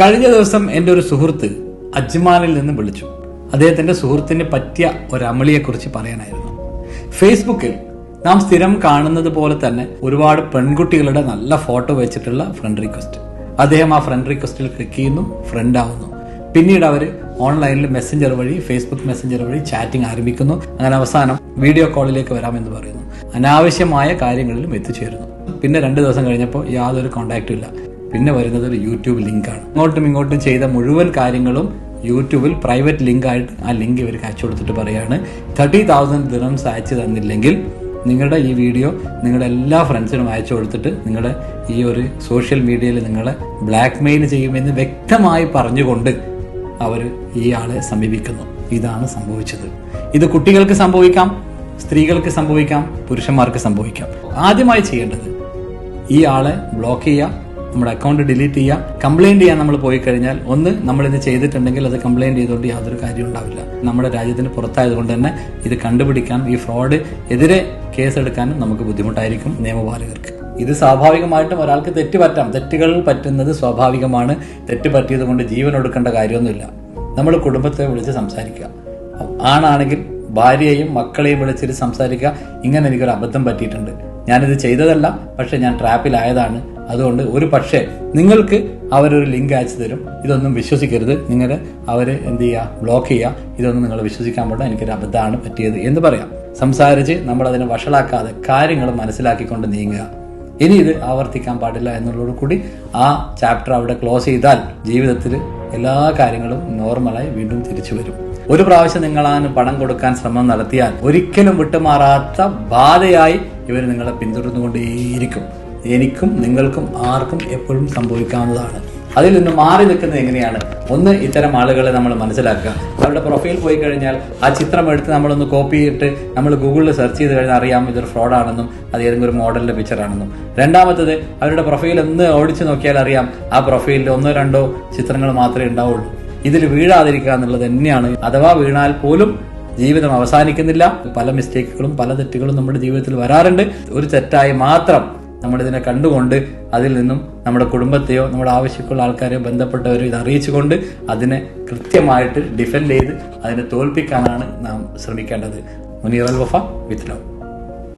കഴിഞ്ഞ ദിവസം എന്റെ ഒരു സുഹൃത്ത് അജ്മാനിൽ നിന്ന് വിളിച്ചു. അദ്ദേഹത്തിന്റെ സുഹൃത്തിന് പറ്റിയ ഒരു അമളിയെക്കുറിച്ച് പറയാനായിരുന്നു. ഫേസ്ബുക്കിൽ നാം സ്ഥിരം കാണുന്നത് പോലെ തന്നെ ഒരുപാട് പെൺകുട്ടികളുടെ നല്ല ഫോട്ടോ വെച്ചിട്ടുള്ള ഫ്രണ്ട് റിക്വസ്റ്റ് അദ്ദേഹം ആ ഫ്രണ്ട് റിക്വസ്റ്റിൽ ക്ലിക്ക് ചെയ്യുന്നു ഫ്രണ്ട് ആവുന്നു. പിന്നീട് അവർ ഓൺലൈനിൽ മെസ്സഞ്ചർ വഴി ഫേസ്ബുക്ക് മെസ്സഞ്ചർ വഴി ചാറ്റിംഗ് ആരംഭിക്കുന്നു. അങ്ങനെ അവസാനം വീഡിയോ കോളിലേക്ക് വരാമെന്ന് പറയുന്നു. അനാവശ്യമായ കാര്യങ്ങളിലും എത്തിച്ചേരുന്നു. പിന്നെ രണ്ട് ദിവസം കഴിഞ്ഞപ്പോൾ യാതൊരു കോണ്ടാക്റ്റും ഇല്ല. പിന്നെ വരുന്നത് ഒരു യൂട്യൂബ് ലിങ്കാണ്. ഇങ്ങോട്ടും ഇങ്ങോട്ടും ചെയ്ത മുഴുവൻ കാര്യങ്ങളും യൂട്യൂബിൽ പ്രൈവറ്റ് ലിങ്ക് ആയിട്ട് ആ ലിങ്ക് ഇവർക്ക് അയച്ചു കൊടുത്തിട്ട് പറയാണ്. തേർട്ടി തൗസൻഡ് ദിനംസ് അയച്ചു തന്നില്ലെങ്കിൽ നിങ്ങളുടെ ഈ വീഡിയോ നിങ്ങളുടെ എല്ലാ ഫ്രണ്ട്സിനും അയച്ചു കൊടുത്തിട്ട് നിങ്ങളുടെ ഈ ഒരു സോഷ്യൽ മീഡിയയിൽ നിങ്ങളെ ബ്ലാക്ക് മെയിൽ ചെയ്യുമെന്ന് വ്യക്തമായി പറഞ്ഞുകൊണ്ട് അവർ ഈ ആളെ സമീപിക്കുന്നു. ഇതാണ് സംഭവിച്ചത്. ഇത് കുട്ടികൾക്ക് സംഭവിക്കാം സ്ത്രീകൾക്ക് സംഭവിക്കാം പുരുഷന്മാർക്ക് സംഭവിക്കാം. ആദ്യമായി ചെയ്യേണ്ടത് ഈ ആളെ ബ്ലോക്ക് ചെയ്യുക നമ്മുടെ അക്കൗണ്ട് ഡിലീറ്റ് ചെയ്യാം. കംപ്ലൈന്റ് ചെയ്യാൻ നമ്മൾ പോയി കഴിഞ്ഞാൽ ഒന്ന് നമ്മൾ ഇത് ചെയ്തിട്ടുണ്ടെങ്കിൽ അത് കംപ്ലൈന്റ് ചെയ്തുകൊണ്ട് യാതൊരു കാര്യം ഉണ്ടാവില്ല. നമ്മുടെ രാജ്യത്തിന് പുറത്തായതുകൊണ്ട് തന്നെ ഇത് കണ്ടുപിടിക്കാൻ ഈ ഫ്രോഡ് എതിരെ കേസെടുക്കാനും നമുക്ക് ബുദ്ധിമുട്ടായിരിക്കും നിയമപാലകർക്ക്. ഇത് സ്വാഭാവികമായിട്ടും ഒരാൾക്ക് തെറ്റ് പറ്റാം തെറ്റുകൾ പറ്റുന്നത് സ്വാഭാവികമാണ്. തെറ്റ് പറ്റിയത് കൊണ്ട് ജീവൻ ഒടുക്കേണ്ട കാര്യമൊന്നുമില്ല. നമ്മൾ കുടുംബത്തെ വിളിച്ച് സംസാരിക്കുക. ആണാണെങ്കിൽ ഭാര്യയെയും മക്കളെയും വിളിച്ചിട്ട് സംസാരിക്കുക. ഇങ്ങനെ എനിക്കൊരു അബദ്ധം പറ്റിയിട്ടുണ്ട്. ഞാനിത് ചെയ്തതല്ല പക്ഷെ ഞാൻ ട്രാപ്പിലായതാണ് അതുകൊണ്ട് ഒരു പക്ഷേ നിങ്ങൾക്ക് അവരൊരു ലിങ്ക് അയച്ചു തരും. ഇതൊന്നും വിശ്വസിക്കരുത്. നിങ്ങൾ അവരെ എന്ത് ചെയ്യുക? ബ്ലോക്ക് ചെയ്യുക. ഇതൊന്നും നിങ്ങൾ വിശ്വസിക്കാൻ പാടില്ല. എനിക്കൊരു അബദ്ധമാണ് പറ്റിയത് എന്ന് പറയാം. സംസാരിച്ച് നമ്മൾ അതിനെ വഷളാക്കാതെ കാര്യങ്ങൾ മനസ്സിലാക്കിക്കൊണ്ട് നീങ്ങുക. ഇനി ഇത് ആവർത്തിക്കാൻ പാടില്ല എന്നുള്ളതോട് കൂടി ആ ചാപ്റ്റർ അവിടെ ക്ലോസ് ചെയ്താൽ ജീവിതത്തിൽ എല്ലാ കാര്യങ്ങളും നോർമലായി വീണ്ടും തിരിച്ചു വരും. ഒരു പ്രാവശ്യം നിങ്ങൾ പണം കൊടുക്കാൻ ശ്രമം നടത്തിയാൽ ഒരിക്കലും വിട്ടുമാറാത്ത ബാധയായി ഇവർ നിങ്ങളെ പിന്തുടർന്നുകൊണ്ടേയിരിക്കും. എനിക്കും നിങ്ങൾക്കും ആർക്കും എപ്പോഴും സംഭവിക്കാവുന്നതാണ്. അതിൽ നിന്ന് മാറി നിൽക്കുന്നത് എങ്ങനെയാണ്? ഒന്ന് ഇത്തരം ആളുകളെ നമ്മൾ മനസ്സിലാക്കുക. അവരുടെ പ്രൊഫൈൽ പോയി കഴിഞ്ഞാൽ ആ ചിത്രം എടുത്ത് നമ്മളൊന്ന് കോപ്പി ചെയ്തിട്ട് നമ്മൾ ഗൂഗിളിൽ സെർച്ച് ചെയ്ത് കഴിഞ്ഞാൽ അറിയാം ഇതൊരു ഫ്രോഡാണെന്നും അത് ഏതെങ്കിലും ഒരു മോഡലിന്റെ പിക്ചറാണെന്നും രണ്ടാമത്തത് അവരുടെ പ്രൊഫൈൽ ഒന്ന് ഓടിച്ചു നോക്കിയാൽ അറിയാം ആ പ്രൊഫൈലിൽ ഒന്നോ രണ്ടോ ചിത്രങ്ങൾ മാത്രമേ ഉണ്ടാവുള്ളൂ. ഇതിൽ വീഴാതിരിക്കുക എന്നുള്ളത് തന്നെയാണ്. അഥവാ വീണാൽ പോലും ജീവിതം അവസാനിക്കുന്നില്ല. പല മിസ്റ്റേക്കുകളും പല തെറ്റുകളും നമ്മുടെ ജീവിതത്തിൽ വരാറുണ്ട്. ഒരു തെറ്റായി മാത്രം നമ്മൾ ഇതിനെ കണ്ടുകൊണ്ട് അതിൽ നിന്നും നമ്മുടെ കുടുംബത്തെയോ നമ്മുടെ ആവശ്യമുള്ള ആൾക്കാരെയോ ബന്ധപ്പെട്ടവരോ ഇത് അറിയിച്ചുകൊണ്ട് അതിനെ കൃത്യമായിട്ട് ഡിഫെൻഡ് ചെയ്ത് അതിനെ തോൽപ്പിക്കാനാണ് നാം ശ്രമിക്കേണ്ടത്. Muneer Al Wafa with love.